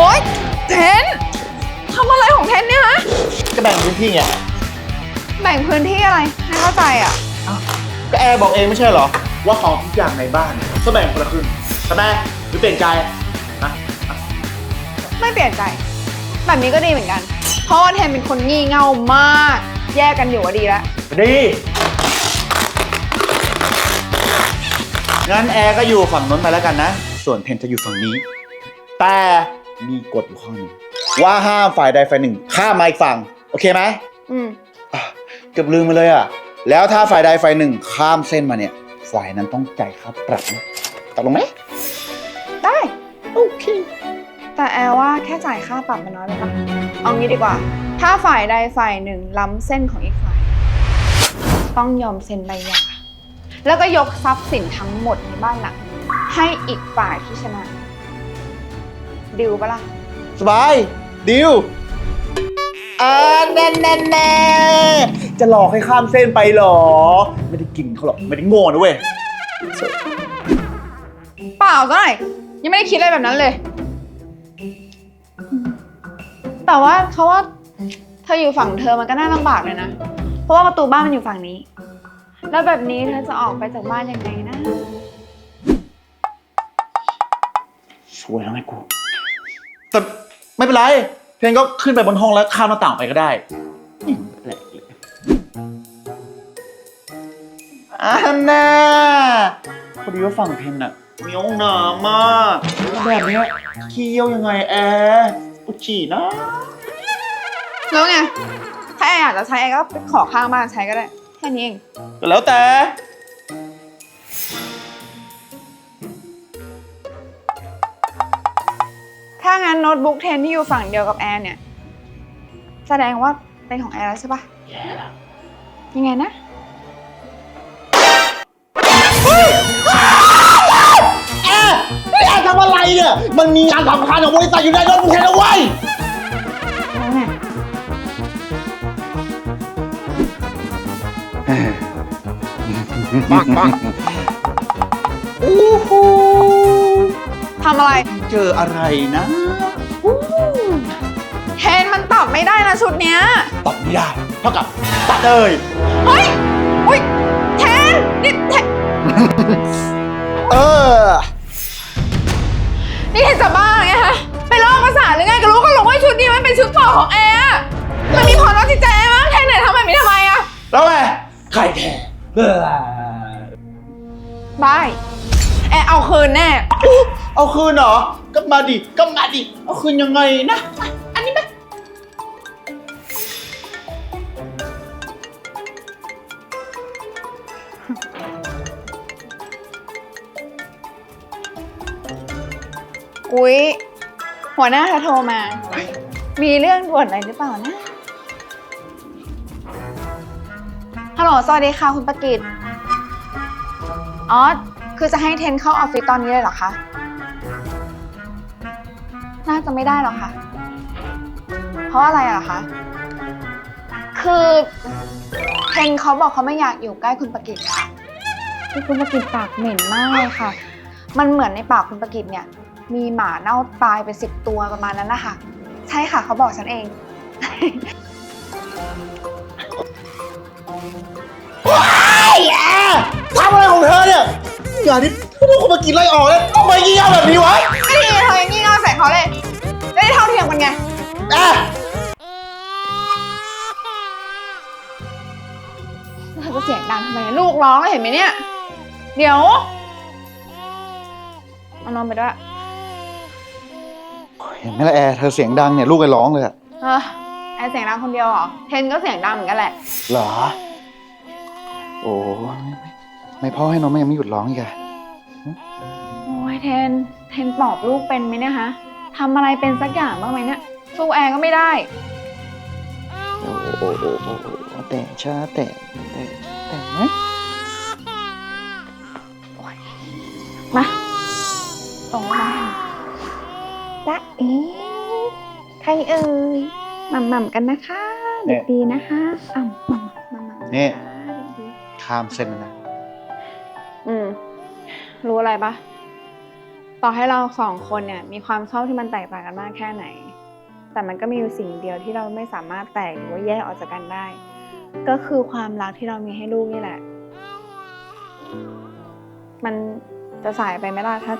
โอ๊ยเทนทำอะไรของเทนเนี่ยฮะ ก็แบ่งพื้นที่ไงแบ่งพื้นที่อะไรไม่เข้าใจอะ ก็แอร์บอกเองไม่ใช่เหรอ ว่าของทุกอย่างในบ้านก็แบ่งคนละครึ่งทำไมหรือเปลี่ยนใจนะไม่เปลี่ยนใจ แบบนี้ก็ดีเหมือนกัน เพราะว่าเทนเป็นคนงี่เง่ามาก แยกกันอยู่ก็ดีแล้ว ดีงั้นแอร์ก็อยู่ฝั่งนู้นไปแล้วกันนะ ส่วนเทนจะอยู่ฝั่งนี้ แต่ มีกฎอยู่ข้อหนึ่งว่าห้ามฝ่ายใดฝ่ายหนึ่งข้ามมาอีกฝั่ง โอเคไหมอืมอะเกือบลืมไปเลยอะ แล้วถ้าฝ่ายใดฝ่ายหนึ่งข้ามเส้นมาเนี่ย ฝ่ายนั้นต้องจ่ายค่าปรับนะตกลงไหมได้ โอเค แต่แอลว่าแค่จ่ายค่าปรับมันน้อยไปปะเอางี้ดีกว่า ถ้าฝ่ายใดฝ่ายหนึ่งล้ำเส้นของอีกฝ่าย ต้องยอมเซ็นใบหย่าแล้วก็ยกทรัพย์สินทั้งหมดในบ้านหลังนี้ให้อีกฝ่ายที่ชนะ ดิวปะล่ะ สบาย ดิวอ่าแน่แน่แน่จะหลอกให้ข้ามเส้นไปเหรอ ไม่ได้กินเขาหรอก ไม่ได้โง่นะเว้ย เปล่าซะหน่อย ยังไม่ได้คิดอะไรแบบนั้นเลย แต่ว่าเขาว่า เธออยู่ฝั่งเธอมันก็น่าลำบากเลยนะ เพราะว่าประตูบ้านมันอยู่ฝั่งนี้ แล้วแบบนี้เธอจะออกไปจากบ้านยังไงนะช่วยแล้วไงกู แต่ไม่เป็นไร เพนก็ขึ้นไปบนห้องแล้วข้ามหน้าต่างไปก็ได้นี่มันแอันน่าพอดีว่าฝั่งเพนอะมีห้องน้ำมากแบบเนี้ยเคี้ยวยังไงแอร์อุจฉี่นะแล้วไง ถ้าแอร์อยากจะใช้แอร์ก็ไปขอข้างบ้านใช้ก็ได้ แค่นี้เอง แล้วแต่ นโน้ตบุ๊กเทนที่อยู่ฝั่งเดียวกับแอร์เนี่ย แสดงว่าเป็นของแอร์แล้วใช่ปะแอนยังไงนะแอร์นี่แอร์ทำอะไรเนี่ย มันมีงานสำคัญของบริษัทอยู่ในรถมึงแค่นะเว้ยแล้วไงโอ้โหทำอะไร เจออะไรนะ ไม่ได้นะชุดเนี้ยตอบไม่ได้ เท่ากับตัดเลยเฮ้ยอุ้ยเทนนี่เทนเออ นี่เทนจะบ้าไงฮะไปลอกภาษาทหรือไงก็รู้ก็รู้ว่าชุดนี้มันเป็นชุดโปรดของแอร์อะมันมีผลต่อจิตใจแอร์มั้งเทนไหนทำแบบนี้ทำไมอะแล้วไงใครแพ้เออได้แอร์เอาคืนแน่ เอาคืนเหรอ ก็มาดิ ก็มาดิ เอาคืนยังไงนะ อุ๊ย หัวหน้าเธอโทรมา มีเรื่องด่วนอะไรหรือเปล่านะ ฮัลโหล สวัสดีค่ะ คุณประกิตอ๋อ คือจะให้เทนเข้าออฟฟิศตอนนี้เลยเหรอคะ น่าจะไม่ได้หรอกค่ะ เพราะอะไรอะเหรอคะ คือ เทนเขาบอกเขาไม่อยากอยู่ใกล้คุณประกิตค่ะคือคุณประกิตปากเหม็นมากเลยค่ะ มันเหมือนในปากคุณประกิตเนี่ย มีหมาเน่าตายไปสิบตัวประมาณนั้นนะคะใช่ค่ะเขาบอกฉันเองไอ้แอร์ทำอะไรของเธอเนี่ยอย่าที่พวกคนมากินไล่ออกเลยทำไมยี่ยาแบบนี้วะ ไม่ดีเธอยังงี่เง่าใส่เขาเลย ดังทำไมลูกร้องแล้วเห็นไหมเนี่ย เดี๋ยวเอานอนไปด้วยเห็นไหมล่ะแอร์เธอเสียงดังเนี่ยลูกไอ้ร้องเลยอะเออแอร์เสียงดังคนเดียวเหรอ เทนก็เสียงดังเหมือนกันแหละ เหรอ โอ้ไม่ไม่พ่อให้น้องไม่ยังไม่หยุดร้องอีกอะโอ้ยเทน เทนปลอบลูกเป็นไหมเนี่ยฮะทำอะไรเป็นสักอย่างบ้างไหมเนี่ย สู้แอร์ก็ไม่ได้ โอ้โอ้โอ้โอ้โอ้แต่ช้าแต่แต่ แต่ไหมมาตรงมาจ๊ะเอ๋ใครเอ่ยหม่ำหม่ำๆกันนะคะ เด็กดีนะคะอ่ำหม่ำหม่ำหม่ำๆนี่นะคะเด็กดีข้ามเส้นแล้วนะอืมรู้อะไรปะต่อให้เราสองคนเนี่ย มีความชอบที่มันแตกต่างกันมากแค่ไหน แต่มันก็มีอยู่สิ่งเดียวที่เราไม่สามารถแตกหรือว่าแยกออกจากกันได้ ก็คือความรักที่เรามีให้ลูกนี่แหละ มันจะสายไปไหมล่ะถ้า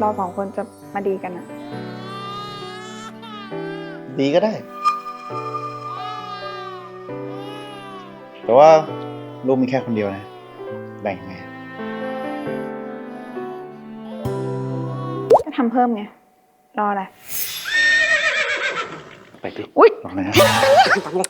เราสองคนจะมาดีกันอะดีก็ได้ แต่ว่าลูกมีแค่คนเดียวนะ แบ่งไงก็ทำเพิ่มไง รออะไร ไปดิ อุ๊ยลองเลยนะฟังเลย